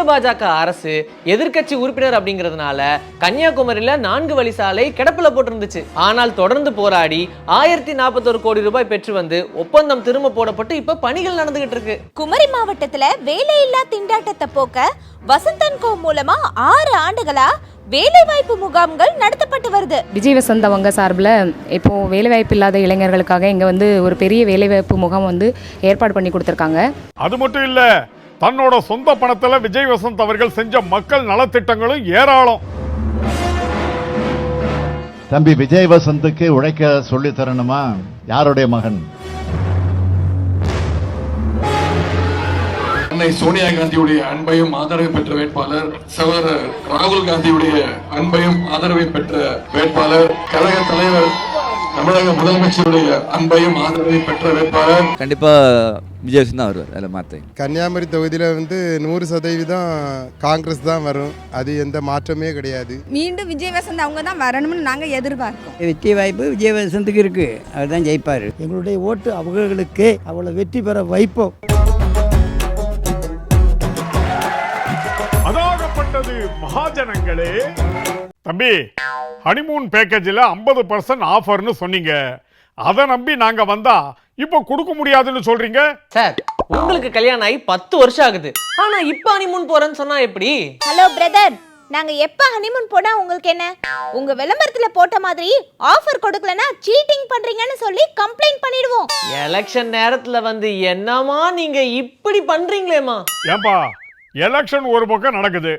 மத்திய பாஜக அரசு எதிர்க்கட்சி உறுப்பினர் அப்படிங்கிறதுனால கன்னியாகுமரியில நான்கு வழி சாலை கிடப்புல போட்டிருந்துச்சு. ஆனால் தொடர்ந்து போராடி ஆயிரத்தி நாற்பத்தொரு கோடி ரூபாய் பெற்று வந்து ஒப்பந்தம் திரும்ப போடப்பட்டு இப்ப பணிகள் நடந்துகிட்டு இருக்கு. குமரி மாவட்டத்துல வேலையில்லா திண்டாட்டத்தை போக்க வசந்தன் கோ மூலமா ஆறு ஆண்டுகளா வேலைவாய்ப்பு முகாம்கள் நடத்தப்பட்டு வருது. விஜய் வசந்த் அவங்க சார்பில் இப்போது வேலைவாய்ப்பு இல்லாத இளைஞர்களுக்காக இங்கே வந்து ஒரு பெரிய வேலைவாய்ப்பு முகாம் வந்து ஏற்பாடு பண்ணி கொடுத்துருக்காங்க. அது மட்டும் இல்ல தன்னோட சொந்த பணத்துல விஜய் வசந்த் அவர்கள் செஞ்ச மக்கள் நலத்திட்டங்களும் ஏராளம். தம்பி விஜய் வசந்துக்கு உழைக்க சொல்லி தரணுமா? யாருடைய மகன்? அன்னை சோனியா காந்தியுடைய அன்பையும் ஆதரவை பெற்ற வேட்பாளர் சகோதரர் ராகுல் காந்தியுடைய அன்பையும் ஆதரவை பெற்ற வேட்பாளர் கழக தலைவர் தமிழக முதலமைச்சருடைய அன்பையும் ஆதரவை பெற்ற வேட்பாளர் கண்டிப்பா விஜயவசன் தான் வருவார் அதில் மாற்ற கன்னியாகுமரி தொகுதியில் வந்து நூறு சதவீதம் காங்கிரஸ் தான் வரும். அது எந்த மாற்றமே கிடையாது. மீண்டும் விஜய் வசந்த் அவங்க தான் வரணும்னு நாங்க எதிர்பார்க்கோம் வெற்றி வாய்ப்பு விஜயவசந்துக்கு இருக்கு. அவர் தான் ஜெயிப்பார். எங்களுடைய ஓட்டு அவர்களுக்கு அவளை வெற்றி பெற வைப்போம். அதாகப்பட்டது மகாஜனங்களே. தம்பி ஹனிமூன் பேக்கேஜில் ஐம்பது பர்சன்ட் ஆஃபர்னு சொன்னீங்க. அதை நம்பி நாங்க வந்தா இப்போ கொடுக்க முடியாதுன்னு சொல்றீங்க? சார் உங்களுக்கு கல்யாணம் ஆகி பத்து வருஷம் ஆகுது. ஆனா இப்ப ஹனிமூன் போறேன்னு சொன்னா எப்படி? ஹலோ பிரதர் நாங்க எப்ப ஹனிமூன் போனா உங்களுக்கு என்ன? உங்க விளம்பரத்துல போட்ட மாதிரி ஆஃபர் கொடுக்கலனா சீட்டிங் பண்றீங்கன்னு சொல்லி கம்ப்ளைண்ட் பண்ணிடுவோம். எலெக்ஷன் நேரத்துல வந்து என்னமா நீங்க இப்படி பண்றீங்களேமா ஏன்பா எலெக்ஷன் ஒரு பக்கம் நடக்குது.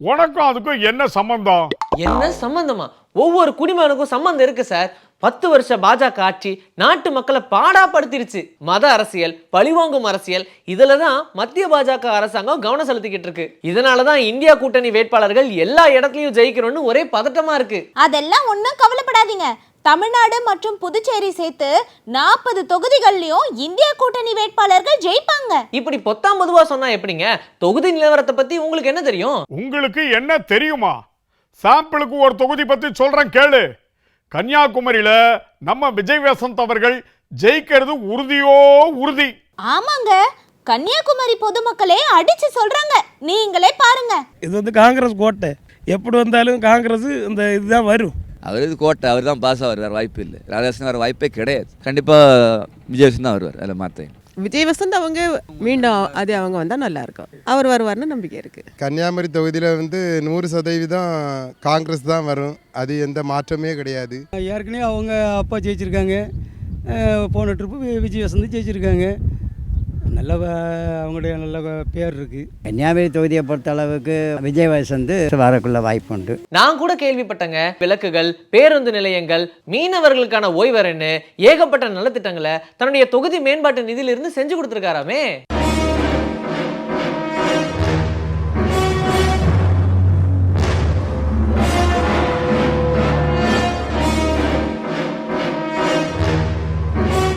உனக்கும் அதுக்கும் என்ன சம்பந்தம்? என்ன சம்பந்தமா ஒவ்வொரு குடிமகனுக்கும் சம்பந்தம் இருக்கு சார். பத்து வருஷ பாஜக ஆட்சி நாட்டு மக்களை பாடாப்படுத்திருச்சு. மத அரசியல் பழிவாங்கும் அரசியல் இதுல தான் மத்திய பாஜக அரசாங்கம் கவனம் செலுத்திக்கிட்டு இருக்கு. இதனால தான் இந்தியா கூட்டணி வேட்பாளர்கள் எல்லா இடத்துலயும் ஜெயிக்கணும்னு ஒரே பதட்டமா இருக்கு. அதெல்லாம் ஒன்றும் கவலைப்படாதீங்க. தமிழ்நாடு மற்றும் புதுச்சேரி சேர்த்து நாற்பது தொகுதிகள்லயும் இந்தியா கூட்டணி வேட்பாளர்கள் ஜெயிப்பாங்க. இப்படி பொத்தாம் பொதுவா சொன்னா எப்படிங்க? தொகுதி நிலவரத்தை பத்தி உங்களுக்கு என்ன தெரியும்? உங்களுக்கு என்ன தெரியுமா? சாம்பிளுக்கு ஒரு தொகுதி பத்தி சொல்றேன் கேளு. கன்னியாகுமரியில நம்ம விஜய் வசந்த் அவர்கள் ஜெயிக்கிறது உறுதியோ உறுதி. ஆமாங்க. கன்னியாகுமரி பொதுமக்களே அடிச்சு சொல்றாங்க. நீங்களே பாருங்க. இது வந்து காங்கிரஸ் கோட்டை. எப்படி வந்தாலும் காங்கிரஸ் இந்த இதுதான் வரும். அவர் இது கோட்டை அவர் தான் பாஸ் ஆவார் வேறு வாய்ப்பு இல்லை. ராதாகிருஷ்ணன் வர வாய்ப்பே கிடையாது. கண்டிப்பா விஜயவசன் தான் வருவார் அதில் மாற்ற விஜய் வசந்த் அவங்க மீண்டும் அது அவங்க வந்தா நல்லா இருக்கும் அவர் வருவார்னு நம்பிக்கை இருக்கு. கன்னியாகுமரி தொகுதியில் வந்து நூறு சதவீதம் காங்கிரஸ் தான் வரும். அது எந்த மாற்றமே கிடையாது. ஏற்கனவே அவங்க அப்பா ஜெயிச்சிருக்காங்க. போன ட்ரிப்பு விஜய் வசந்த் ஜெயிச்சிருக்காங்க. நல்ல அவங்களுடைய நல்ல பேர் இருக்குது கன்னியாகுமரி தொகுதியை பொறுத்த அளவுக்கு விஜய் வசந்த் வரக்குள்ள வாய்ப்பு உண்டு. நான் கூட கேள்விப்பட்டேங்க விளக்குகள் பேருந்து நிலையங்கள் மீனவர்களுக்கான ஓய்வரன்னு ஏகப்பட்ட நலத்திட்டங்களை தன்னுடைய தொகுதி மேம்பாட்டு நிதியிலிருந்து செஞ்சு கொடுத்துருக்காராமே.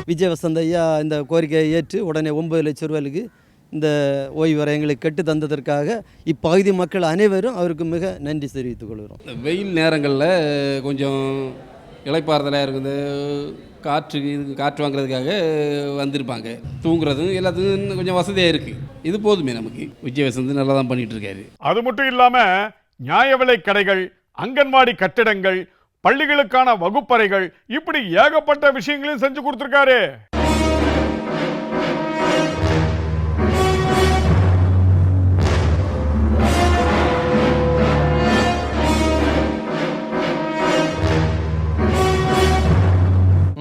விஜய் வசந்த் ஐயா இந்த கோரிக்கையை ஏற்று உடனே ஒன்பது லட்சம் ரூபாய்க்கு இந்த ஓய்வரை எங்களுக்கு கெட்டு தந்ததற்காக இப்பகுதி மக்கள் அனைவரும் அவருக்கு மிக நன்றி தெரிவித்துக் கொள்கிறோம். வெயில் நேரங்களில் கொஞ்சம் இளைப்பாறுதலாக இருக்குது. காற்று இது காற்று வாங்குறதுக்காக வந்திருப்பாங்க. தூங்குறதும் எல்லாத்துக்கும் இன்னும் கொஞ்சம் வசதியாக இருக்குது இது போதுமே நமக்கு. விஜய் வசந்த் நல்லா தான் பண்ணிட்டு இருக்காரு. அது மட்டும் இல்லாம நியாய விலை கடைகள் அங்கன்வாடி கட்டிடங்கள் பள்ளிகளுக்கான வகுப்பறைகள் இப்படி ஏகப்பட்ட விஷயங்களையும் செஞ்சு கொடுத்துருக்காரு.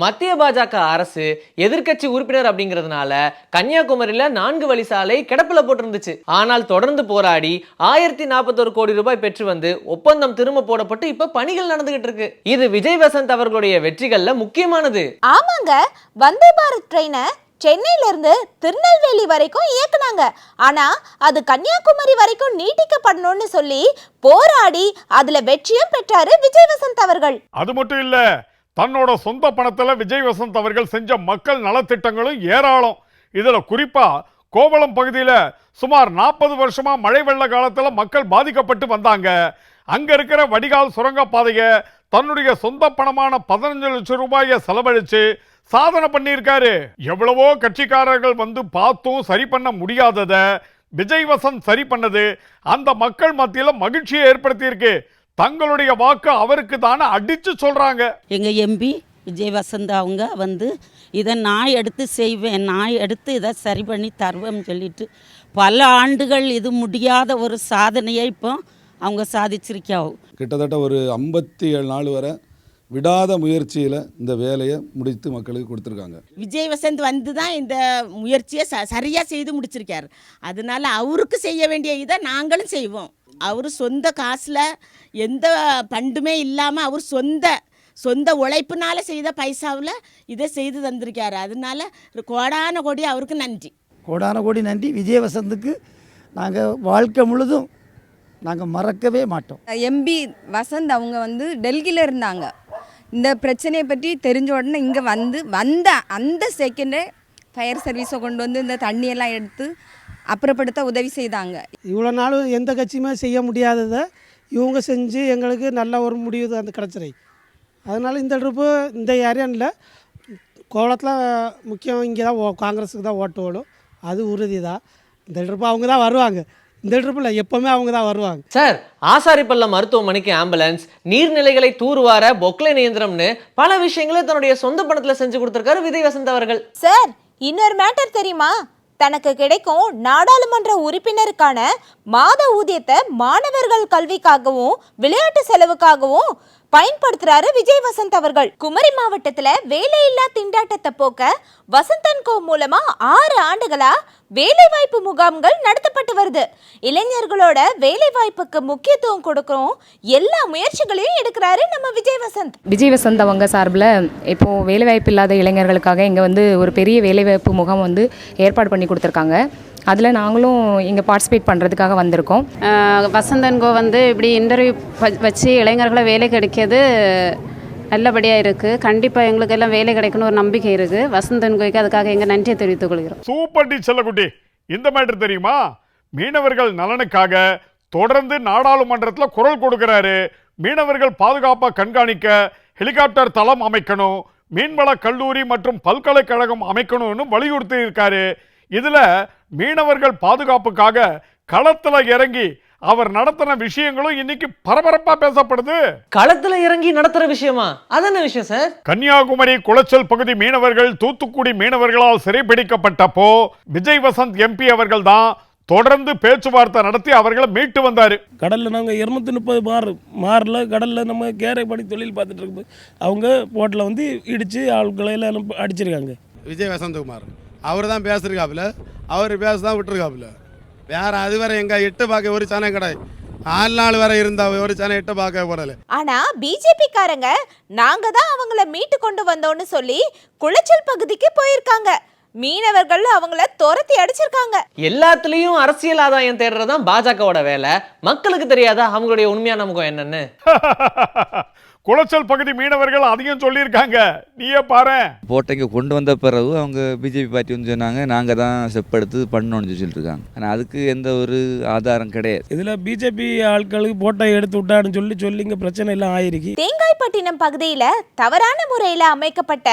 மத்திய பாஜக அரசு எதிர்க்கட்சி உறுப்பினர் அப்படிங்கிறதுனால கன்னியாகுமரியில நான்கு வழி சாலை கிடப்புல போட்டிருந்துச்சு. ஆனால் தொடர்ந்து போராடி ஆயிரத்தி நாற்பத்தொரு கோடி ரூபாய் பெற்று வந்து ஒப்பந்தம் திரும்ப போடப்பட்டு இப்ப பணிகள் நடந்துகிட்டு இருக்கு. இது விஜய் வசந்த் அவர்களுடைய வெற்றிகள்ல முக்கியமானது. ஆமாங்க. வந்தே பாரத் ட்ரெயினை சென்னையில இருந்து திருநெல்வேலி வரைக்கும் இயக்குனாங்க. ஆனா அது கன்னியாகுமரி வரைக்கும் நீட்டிக்கப்படணும்னு சொல்லி போராடி அதுல வெற்றியும் பெற்றாரு விஜய் வசந்த் அவர்கள். அது மட்டும் இல்ல தன்னோட சொந்த பணத்தில் விஜய் வசந்த் அவர்கள் செஞ்ச மக்கள் நலத்திட்டங்களும் ஏராளம். இதில் குறிப்பாக கோவளம் பகுதியில் சுமார் நாற்பது வருஷமாக மழை வெள்ள காலத்தில் மக்கள் பாதிக்கப்பட்டு வந்தாங்க. அங்கே இருக்கிற வடிகால் சுரங்கப்பாதையை தன்னுடைய சொந்த பணமான பதினஞ்சு லட்சம் ரூபாயை செலவழித்து சாதனை பண்ணியிருக்காரு. எவ்வளவோ கட்சிக்காரர்கள் வந்து பார்த்தும் சரி பண்ண முடியாததை விஜய் வசந்த் சரி பண்ணது அந்த மக்கள் மத்தியில் மகிழ்ச்சியை ஏற்படுத்தியிருக்கு. தங்களுடைய வாக்கு அவருக்கு தானே அடிச்சு சொல்றாங்க. எங்கள் எம்பி விஜய் வசந்த் அவங்க வந்து இதை நான் எடுத்து செய்வேன் நான் எடுத்து இதை சரி பண்ணி தருவேன்னு சொல்லிட்டு பல ஆண்டுகள் இது முடியாத ஒரு சாதனையை இப்போ அவங்க சாதிச்சிருக்காவும் கிட்டத்தட்ட ஒரு ஐம்பத்தி ஏழு நாள் வரை விடாத முயற்சியில் இந்த வேலையை முடித்து மக்களுக்கு கொடுத்துருக்காங்க. விஜய் வசந்த் வந்து தான் இந்த முயற்சியை ச சரியாக செய்து முடிச்சிருக்காரு. அதனால அவருக்கு செய்ய வேண்டிய இதை நாங்களும் செய்வோம். அவர் சொந்த காசில் எந்த பண்டுமே இல்லாமல் அவர் சொந்த சொந்த உழைப்புனால செய்த பைசாவில் இதை செய்து தந்திருக்காரு. அதனால கோடான கோடி அவருக்கு நன்றி. கோடான கோடி நன்றி. விஜய் வசந்துக்கு நாங்கள் வாழ்க்கை முழுதும் நாங்கள் மறக்கவே மாட்டோம். எம்பி வசந்த் அவங்க வந்து டெல்லியில் இருந்தாங்க. இந்த பிரச்சனையை பற்றி தெரிஞ்ச உடனே இங்கே வந்து வந்த அந்த செகண்டே ஃபயர் சர்வீஸை கொண்டு வந்து இந்த தண்ணியெல்லாம் எடுத்து அப்புறப்படுத்த உதவி செய்தாங்க. இவ்வளோ நாளும் எந்த கட்சியுமே செய்ய முடியாததை இவங்க செஞ்சு எங்களுக்கு நல்ல ஒரு முடிவு அந்த கிடச்சிரை அதனால் இந்த ட்ரிப்பு இந்த ஏரியானில் கோலத்தில் முக்கியம் இங்கே தான் ஓ காங்கிரஸுக்கு தான் ஓட்டு ஓடும். அது உறுதி தான் இந்த ட்ரிப்பு அவங்க தான் வருவாங்க. இந்த ட்ரிப்பில் எப்போவுமே அவங்க தான் வருவாங்க. சார் ஆசாரிப்பள்ளம் மருத்துவமனைக்கு ஆம்புலன்ஸ் நீர்நிலைகளை தூர்வார பொக்லைன் இயந்திரம்னு பல விஷயங்களை தன்னுடைய சொந்த பணத்துல செஞ்சு கொடுத்திருக்காரு விஜய் வசந்த் அவர்கள். சார் இன்னொரு மேட்டர் தெரியுமா? தனக்கு கிடைக்கும் நாடாளுமன்ற உறுப்பினருக்கான மாத ஊதியத்தை மாணவர்கள் கல்விக்காகவும் விளையாட்டு செலவுக்காகவும் பயன்படுத்துறாரு விஜய் வசந்த் அவர்கள். குமரி மாவட்டத்துல வேலையில்லா திண்டாட்டத்தை போக்க வசந்தன் கோ மூலமா ஆறு ஆண்டுகளா வேலைவாய்ப்பு முகாம்கள் நடத்தப்பட்டு வருது. இளைஞர்களோட வேலைவாய்ப்புக்கு முக்கியத்துவம் கொடுக்கறோம். எல்லா முயற்சிகளையும் எடுக்கிறாரு நம்ம விஜய் வசந்த். விஜய் வசந்த் அவங்க சார்பில் இப்போது வேலைவாய்ப்பு இல்லாத இளைஞர்களுக்காக இங்கே வந்து ஒரு பெரிய வேலைவாய்ப்பு முகாம் வந்து ஏற்பாடு பண்ணி கொடுத்துருக்காங்க. அதில் நாங்களும் இங்கே பார்ட்டிசிபேட் பண்ணுறதுக்காக வந்திருக்கோம். வசந்தன்கோ வந்து இப்படி இன்டர்வியூ வச்சு இளைஞர்களை வேலை கிடைக்கிறது நல்லபடியாக இருக்குது கண்டிப்பாக எங்களுக்கு எல்லாம் வேலை கிடைக்கணும் ஒரு நம்பிக்கை இருக்குது வசந்தன்கோய்க்கு அதுக்காக எங்கள் நன்றியை தெரிவித்துக் கொள்கிறோம். சூப்பர் டி செல்லக்குட்டி இந்த மேட்டர் தெரியுமா? மீனவர்கள் நலனுக்காக தொடர்ந்து நாடாளுமன்றத்தில் குரல் கொடுக்கிறாரு. மீனவர்கள் பாதுகாப்பாக கண்காணிக்க ஹெலிகாப்டர் தளம் அமைக்கணும் மீன்வள கல்லூரி மற்றும் பல்கலைக்கழகம் அமைக்கணும்னு வலியுறுத்தி இருக்காரு. இதுல மீனவர்கள் பாதுகாப்புக்காக களத்துல இறங்கி அவர் நடத்தின விஷயங்களும் இன்னைக்கு பரபரப்பா பேசப்படுது. களத்துல இறங்கி நடத்துற விஷயமா? அது என்ன விஷயம் சார் கன்னியாகுமரி குளச்சல் பகுதி மீனவர்கள் தூத்துக்குடி மீனவர்களால் சிறைபிடிக்கப்பட்டப்போ விஜய் வசந்த் எம்பி அவர்கள் தான் தொடர்ந்து பேச்சுவார்த்தை நடத்தி அவர்களை மீட்டு வந்தாரு. கடலில் நாங்கள் இரநூத்தி முப்பது மார் மாரில் கடலில் நம்ம கேரைப்படி தொழில் பார்த்துட்டு இருக்கும்போது அவங்க போட்டில் வந்து இடித்து ஆட்களை எல்லாம் அடிச்சிருக்காங்க. விஜய் வசந்தகுமார் அவர் தான் பேசுறக்காப்புல அவர் பேச தான் விட்டுருக்காப்புல. வேற அது வரை எங்க எட்டு பார்க்க ஒரு சேனல் கிடையாது நாலு நாள் வரை இருந்த ஒரு சேனல் எட்டு பார்க்க போடல. ஆனா பிஜேபி காரங்க நாங்க தான் அவங்கள மீட்டு கொண்டு வந்தோம்னு சொல்லி குளச்சல் பகுதிக்கு போயிருக்காங்க. மீனவர்கள் அவங்கள துரத்தி அடிச்சிருக்காங்க. எல்லாத்துலயும் அரசியல் ஆதாயம் தேடுறதுதான் பாஜகவோட வேலை. மக்களுக்கு தெரியாதா அவங்களுடைய உண்மையான முகம் என்னன்னு? குளச்சல் பகுதி மீனவர்கள் அதையும் சொல்லியிருக்காங்க. நீயே பாரு. போட்டை இங்கே கொண்டு வந்த பிறகு அவங்க பிஜேபி பார்ட்டி வந்து சொன்னாங்க நாங்கள் தான் ஸ்டெப் எடுத்து பண்ணணும்னு சொல்லிட்டு இருக்காங்க. ஆனால் அதுக்கு எந்த ஒரு ஆதாரம் கிடையாது. இதில் பிஜேபி ஆட்களுக்கு போட்டோ எடுத்து விட்டான்னு சொல்லி சொல்லி இங்கே பிரச்சனை எல்லாம் ஆயிருக்கு. தேங்காய்பட்டினம் பகுதியில தவறான முறையில அமைக்கப்பட்ட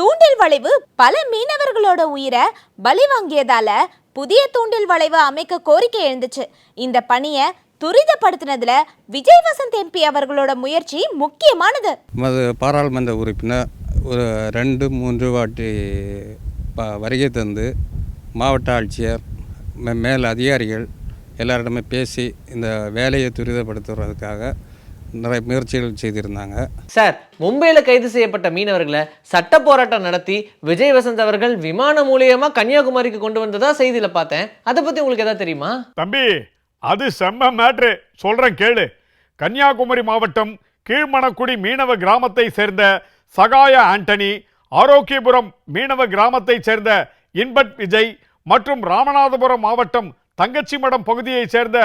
தூண்டில் வளைவு பல மீனவர்களோட உயிரை பலி வாங்கியதால புதிய தூண்டில் வளைவு அமைக்க கோரிக்கை எழுந்துச்சு. இந்த பணியை துரிதப்படுத்தினதுல விஜய் வசந்த் எம்பி அவர்களோட முயற்சி முக்கியமானது. மது பாராளுமன்ற உறுப்பினர் ஒரு ரெண்டு மூன்று வாட்டி வருகை தந்து மாவட்ட ஆட்சியர் மே மேல் அதிகாரிகள் எல்லாரிடமே பேசி இந்த வேலையை துரிதப்படுத்துவதற்காக நிறைய முயற்சிகள் செய்திருந்தாங்க. சார் மும்பையில கைது செய்யப்பட்ட மீனவர்களை சட்ட போராட்டம் நடத்தி விஜய் வசந்த் அவர்கள் விமானம் மூலியமா கன்னியாகுமரிக்கு கொண்டு வந்ததா செய்தியில பார்த்தேன். அதை பத்தி உங்களுக்கு ஏதாவது தெரியுமா? தம்பி அது செம்ம மேட்ரு. சொல்றேன் கேளு. கன்னியாகுமரி மாவட்டம் கீழ்மணக்குடி மீனவ கிராமத்தை சேர்ந்த சகாய ஆண்டனி ஆரோக்கியபுரம் மீனவ கிராமத்தை சேர்ந்த இன்பட் விஜய் மற்றும் ராமநாதபுரம் மாவட்டம் தங்கச்சிமடம் பகுதியைச் சேர்ந்த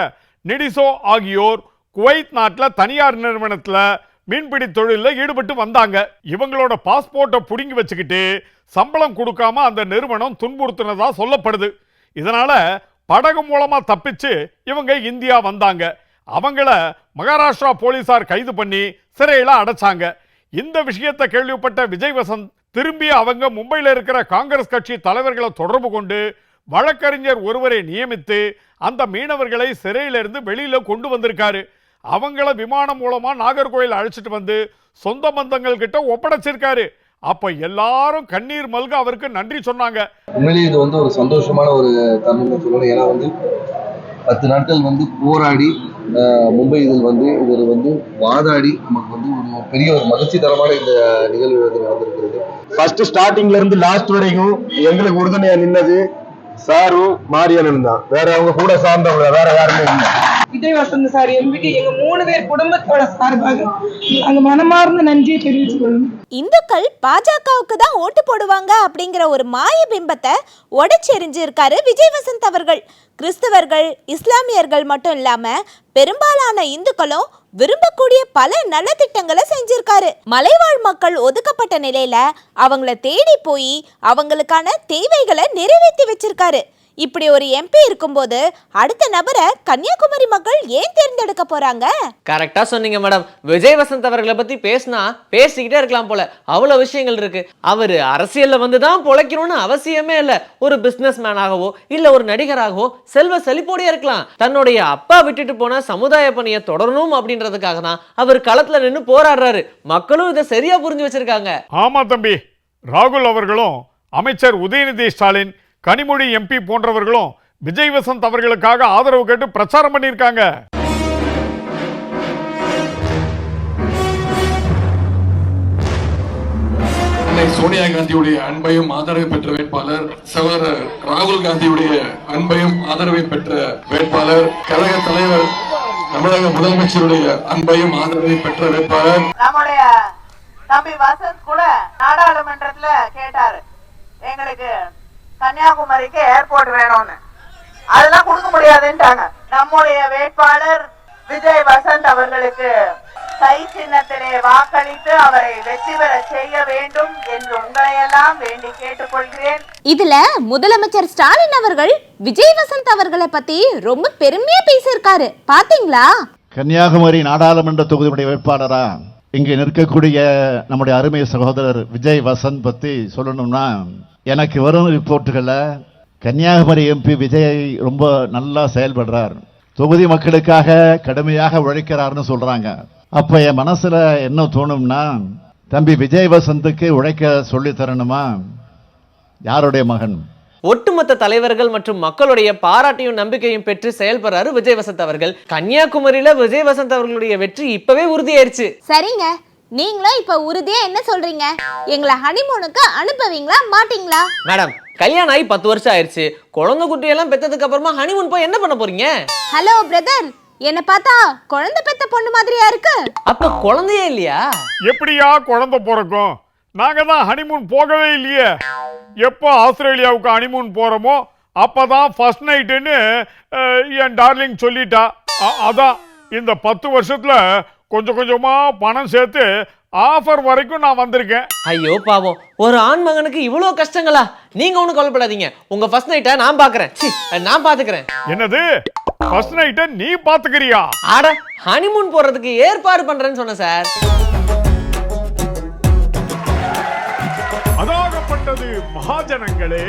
நிடிசோ ஆகியோர் குவைத் நாட்டில் தனியார் நிறுவனத்தில் மீன்பிடி தொழிலில் ஈடுபட்டு வந்தாங்க. இவங்களோட பாஸ்போர்ட்டை புடுங்கி வச்சுக்கிட்டு சம்பளம் கொடுக்காம அந்த நிறுவனம் துன்புறுத்தினதா சொல்லப்படுது. இதனால படகு மூலமாக தப்பிச்சு இவங்க இந்தியா வந்தாங்க. அவங்கள மகாராஷ்டிரா போலீசார் கைது பண்ணி சிறையில் அடைச்சாங்க. இந்த விஷயத்தை கேள்விப்பட்ட விஜய் வசந்த் திரும்பி அவங்க மும்பையில் இருக்கிற காங்கிரஸ் கட்சி தலைவர்களை தொடர்பு கொண்டு வழக்கறிஞர் ஒருவரை நியமித்து அந்த மீனவர்களை சிறையிலிருந்து வெளியில் கொண்டு வந்திருக்காரு. அவங்கள விமானம் மூலமாக நாகர்கோயில் அழைச்சிட்டு வந்து சொந்த பந்தங்கள் கிட்ட ஒப்படைச்சிருக்காரு. அப்ப எல்லாரும் கண்ணீர் மல்க அவருக்கு நன்றி சொன்னாங்க. உண்மையிலேயே இது வந்து ஒரு சந்தோஷமான ஒரு தருணம் சொல்லணும். ஏன்னா வந்து பத்து நாட்கள் வந்து போராடி மும்பை இதில் வந்து இதில் வந்து வாதாடி நமக்கு வந்து ஒரு பெரிய ஒரு மகிழ்ச்சி தரமான இந்த நிகழ்வு வந்து நடந்திருக்கிறது. ஃபர்ஸ்ட் ஸ்டார்டிங்ல இருந்து லாஸ்ட் வரைக்கும் எங்களுக்கு உறுதுணையா நின்னது சாரும் மாரியனும் தான். வேற அவங்க கூட சார்ந்தவங்க வேற யாருமே இல்லை. விஜய் வசந்த் சார் எம்பிக்கு எங்க மூணு பேர் குடும்பத்தோட சார்பாக அங்க மனமார்ந்த நன்றியை தெரிவித்துக் கொள்ளும் இந்துக்கள் பாஜகவுக்கு தான் ஓட்டு போடுவாங்க அப்படிங்கிற ஒரு மாய பிம்பத்தை உடைச்செறிஞ்சிருக்காரு விஜய் வசந்த் அவர்கள். கிறிஸ்தவர்கள் இஸ்லாமியர்கள் மட்டும் இல்லாம பெரும்பாலான இந்துக்களும் விரும்பக்கூடிய பல நல்ல திட்டங்களை செஞ்சிருக்காரு. மலைவாழ் மக்கள் ஒதுக்கப்பட்ட நிலையில அவங்கள தேடி போய் அவங்களுக்கான தேவைகளை நிறைவேற்றி வச்சிருக்காரு. இப்படி ஒரு எம்பி இருக்கும்போது அடுத்த நபரை கன்னியாகுமரி மக்கள் ஏன் தேர்ந்தெடுக்க போறாங்க? கரெக்டா சொன்னீங்க மேடம் விஜய் வசந்த் அவர்களை பத்தி பேசினா பேசிக்கிட்டே இருக்கலாம் போல. அவ்வளவு விஷயங்கள் இருக்கு. அவரு அரசியல்ல வந்து தான் பொழைக்கணும்னு அவசியமே இல்ல. ஒரு பிசினஸ் மேனாகவோ இல்ல ஒரு நடிகராகவோ செல்வ செழிப்போடயே இருக்கலாம். தன்னுடைய அப்பா விட்டுட்டு போன சமுதாய பணியை தொடரணும் அப்படின்றதுக்காக தான் அவர் களத்துல நின்று போராடுறாரு. மக்களும் இதை சரியா புரிஞ்சு வச்சிருக்காங்க. ஆமா தம்பி. ராகுல் அவர்களும் அமைச்சர் உதயநிதி ஸ்டாலின் கனிமொழி எம்பி போன்றவர்களும் விஜய் வசந்த் அவர்களுக்காக ஆதரவு கேட்டு பிரச்சாரம் பண்ணியிருக்காங்க. சோனியா காந்தியுடைய அன்பையும் ஆதரவை பெற்ற வேட்பாளர் சகோதரர் ராகுல் காந்தியுடைய அன்பையும் ஆதரவை பெற்ற வேட்பாளர் கழக தலைவர் தமிழக முதலமைச்சருடைய அன்பையும் ஆதரவை பெற்ற வேட்பாளர் நம்முடைய தம்பி வசந்த் கூட நாடாளுமன்றத்துல கேட்டாரு. எங்களுக்கு கன்னியாகுமரிக்கு ஏர்போர்ட் வேணும்னு. அதெல்லாம் கொடுக்க முடியாதுன்ட்டாங்க. நம்முடைய வேட்பாளர் விஜய் வசந்த் அவர்களுக்கு கை சின்னத்திலே வாக்களித்து அவரை வெற்றி பெற செய்ய வேண்டும் என்று உங்களையெல்லாம் வேண்டி கேட்டுக்கொள்கிறேன். இதுல முதலமைச்சர் ஸ்டாலின் அவர்கள் விஜய் வசந்த் அவர்களை பத்தி ரொம்ப பெருமையா பேசியிருக்காரு. பாத்தீங்களா? கன்னியாகுமரி நாடாளுமன்ற தொகுதியுடைய வேட்பாளரா இங்கே நிற்கக்கூடிய நம்முடைய அருமை சகோதரர் விஜய் வசந்த் பத்தி சொல்லணும்னா எனக்கு வரும் ரிப்போர்ட்டுகளில் கன்னியாகுமரி எம்பி விஜய் ரொம்ப நல்லா செயல்படுறார். தொகுதி மக்களுக்காக கடுமையாக உழைக்கிறார்னு சொல்றாங்க. அப்ப என் மனசுல என்ன தோணும்னா தம்பி விஜய் வசந்துக்கு உழைக்க சொல்லி தரணுமா? யாருடைய மகன்? ஒட்டுமொத்த தலைவர்கள் மற்றும் மக்களுடைய பாராட்டையும் நம்பிக்கையும் பெற்று செயல்படுறாரு விஜய் வசந்த் அவர்கள். கன்னியாகுமரியில விஜய் வசந்த் அவர்களுடைய வெற்றி இப்பவே உறுதியாயிருச்சு. சரிங்க. நீங்களும் இப்ப உறுதியா என்ன சொல்றீங்க? எங்களை ஹனிமூனுக்கு அனுப்புவீங்களா மாட்டீங்களா? மேடம் கல்யாணம் ஆகி பத்து வருஷம் ஆயிருச்சு. குழந்தை குட்டியெல்லாம் பெத்ததுக்கு அப்புறமா ஹனிமூன் போய் என்ன பண்ண போறீங்க? ஹலோ பிரதர் என்ன பார்த்தா குழந்தை பெத்த பொண்ணு மாதிரியா இருக்கு? அப்ப குழந்தையே இல்லையா? எப்படியா குழந்தை பிறக்கும்? நாங்க தான் ஹனிமூன் போகவே இல்லையே. எப்போ ஆஸ்திரேலியாவுக்கு ஹனிமூன் போறோமோ அப்பதான் ஃபர்ஸ்ட் நைட்டுன்னு என் டார்லிங் சொல்லிட்டா. அ- அதான் இந்த பத்து வருஷத்துல கொஞ்சம் கொஞ்சமா பணம் சேர்த்து ஆஃபர் வரைக்கும் நான் வந்திருக்கேன். ஐயோ பாவம். ஒரு ஆண் மகனுக்கு இவ்வளவு கஷ்டங்களா? நீங்க ஒண்ணும் கவலைப்படாதீங்க. உங்க ஃபர்ஸ்ட் நைட்டை நான் பாக்குறேன். நான் பாத்துக்கிறேன். என்னது? ஃபர்ஸ்ட் நைட்டை நீ பாத்துக்கிறியா? அட ஹனிமூன் போறதுக்கு ஏற்பாடு பண்றேன்னு சொன்னேன் சார். அதாகப்பட்டது மகாஜனங்களே.